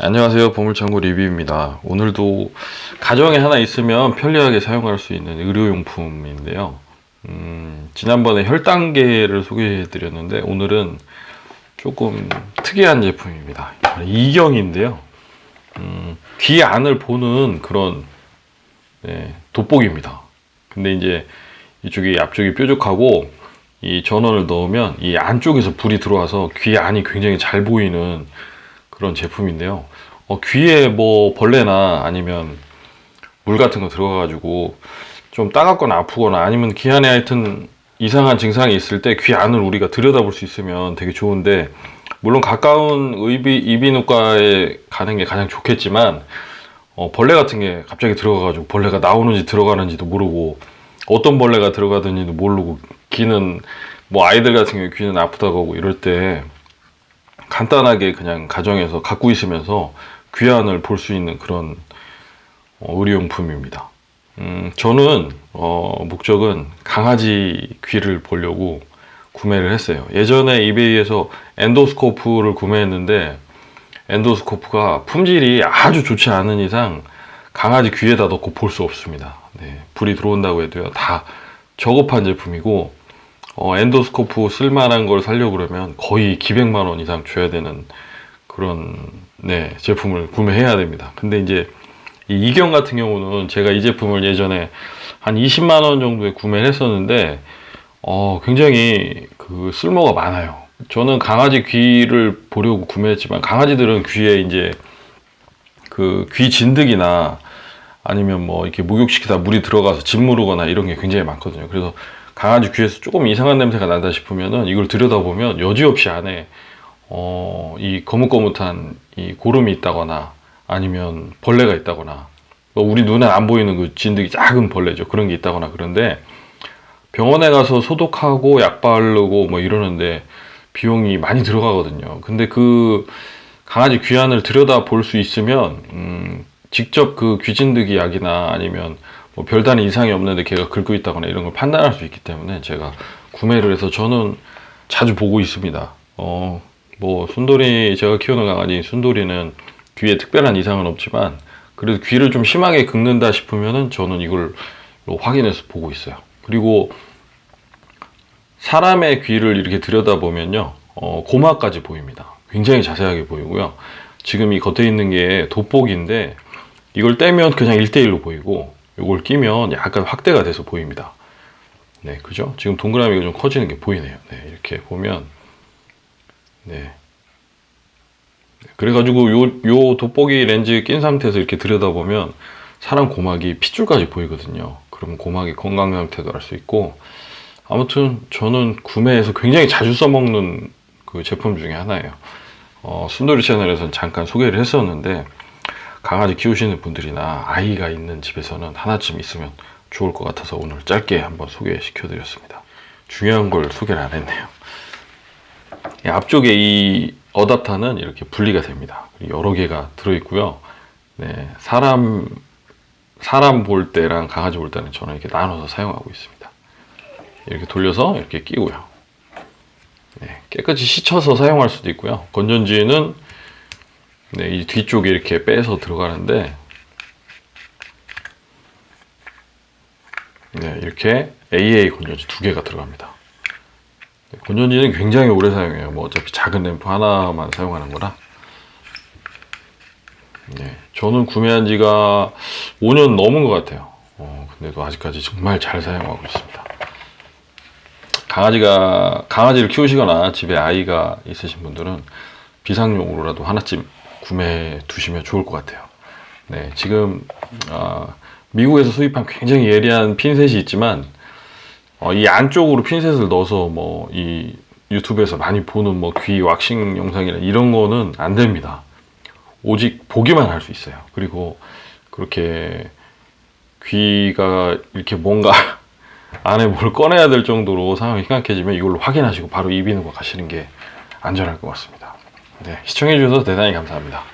안녕하세요. 보물창고 리뷰입니다. 오늘도 가정에 하나 있으면 편리하게 사용할 수 있는 의료용품인데요. 음, 지난번에 혈당계를 소개해 드렸는데 오늘은 조금 특이한 제품입니다. 이경인데요. 음, 귀 안을 보는 그런 네, 돋보기입니다. 근데 이제 이쪽이 앞쪽이 뾰족하고 이 전원을 넣으면 이 안쪽에서 불이 들어와서 귀 안이 굉장히 잘 보이는 그런 제품인데요. 어, 귀에 뭐 벌레나 아니면 물 같은 거 들어가가지고 좀 따갑거나 아프거나 아니면 귀 안에 하여튼 이상한 증상이 있을 때 귀 안을 우리가 들여다볼 수 있으면 되게 좋은데 물론 가까운 의비, 이비인후과에 가는 게 가장 좋겠지만 어, 벌레 같은 게 갑자기 들어가가지고 벌레가 나오는지 들어가는지도 모르고 어떤 벌레가 들어가든지도 모르고 귀는 뭐 아이들 같은 경우에 귀는 아프다고 하고 이럴 때 간단하게 그냥 가정에서 갖고 있으면서 귀환을 볼 수 있는 그런 어, 의료용품입니다. 음, 저는 어, 목적은 강아지 귀를 보려고 구매를 했어요. 예전에 이베이에서 엔도스코프를 구매했는데 엔도스코프가 품질이 아주 좋지 않은 이상 강아지 귀에다 넣고 볼 수 없습니다. 네, 불이 들어온다고 해도요 다 저급한 제품이고 어, 엔도스코프 쓸만한 걸 사려고 그러면 거의 기백만 원 이상 줘야 되는 그런 네, 제품을 구매해야 됩니다. 근데 이제 이 이경 같은 경우는 제가 이 제품을 예전에 한 20만 원 정도에 구매를 했었는데 어, 굉장히 그 쓸모가 많아요. 저는 강아지 귀를 보려고 구매했지만 강아지들은 귀에 이제 그 귀 진드기나 아니면 뭐 이렇게 목욕시키다 물이 들어가서 짓 무르거나 이런 게 굉장히 많거든요. 그래서 강아지 귀에서 조금 이상한 냄새가 난다 싶으면은 이걸 들여다보면 여지없이 안에 어, 이 거뭇거뭇한 이 고름이 있다거나 아니면 벌레가 있다거나 뭐 우리 눈에 안 보이는 그 진드기 작은 벌레죠. 그런 게 있다거나 그런데 병원에 가서 소독하고 약 바르고 뭐 이러는데 비용이 많이 들어가거든요. 근데 그 강아지 귀안을 들여다 볼 수 있으면 음, 직접 그 귀진드기 약이나 아니면 뭐 별다른 이상이 없는데 걔가 긁고 있다거나 이런 걸 판단할 수 있기 때문에 제가 구매를 해서 저는 자주 보고 있습니다. 어, 뭐 순돌이 제가 키우는 강아지 순돌이는 귀에 특별한 이상은 없지만 그래도 귀를 좀 심하게 긁는다 싶으면은 저는 이걸 확인해서 보고 있어요. 그리고 사람의 귀를 이렇게 들여다보면요, 어, 고막까지 보입니다. 굉장히 자세하게 보이고요. 지금 이 겉에 있는 게 돋보기인데 이걸 떼면 그냥 1대1로 보이고 이걸 끼면 약간 확대가 돼서 보입니다. 네, 그죠? 지금 동그라미가 좀 커지는 게 보이네요. 네, 이렇게 보면 네. 그래가지고 요, 요 돋보기 렌즈 낀 상태에서 이렇게 들여다보면 사람 고막이 핏줄까지 보이거든요. 그러면 고막의 건강 상태도 알 수 있고 아무튼 저는 구매해서 굉장히 자주 써먹는 그 제품 중에 하나예요. 어, 순돌이 채널에서는 잠깐 소개를 했었는데 강아지 키우시는 분들이나 아이가 있는 집에서는 하나쯤 있으면 좋을 것 같아서 오늘 짧게 한번 소개시켜 드렸습니다. 중요한 걸 소개를 안 했네요. 이 앞쪽에 이 어답터는 이렇게 분리가 됩니다. 여러 개가 들어있고요. 네, 사람 사람 볼 때랑 강아지 볼 때는 저는 이렇게 나눠서 사용하고 있습니다. 이렇게 돌려서 이렇게 끼고요. 네, 깨끗이 씻어서 사용할 수도 있고요. 건전지는 네, 이 뒤쪽에 이렇게 빼서 들어가는데 네, 이렇게 AA 건전지 두 개가 들어갑니다. 네, 건전지는 굉장히 오래 사용해요. 뭐 어차피 작은 램프 하나만 사용하는 거라. 네, 저는 구매한 지가 5년 넘은 것 같아요. 어, 근데도 아직까지 정말 잘 사용하고 있습니다. 강아지가 강아지를 키우시거나 집에 아이가 있으신 분들은 비상용으로라도 하나쯤 구매해 두시면 좋을 것 같아요. 네, 지금 아, 미국에서 수입한 굉장히 예리한 핀셋이 있지만 어, 이 안쪽으로 핀셋을 넣어서 뭐 이 유튜브에서 많이 보는 뭐 귀 왁싱 영상이나 이런 거는 안 됩니다. 오직 보기만 할 수 있어요. 그리고 그렇게 귀가 이렇게 뭔가 안에 뭘 꺼내야 될 정도로 상황이 심각해지면 이걸로 확인하시고 바로 이비인후과 가시는 게 안전할 것 같습니다. 네, 시청해주셔서 대단히 감사합니다.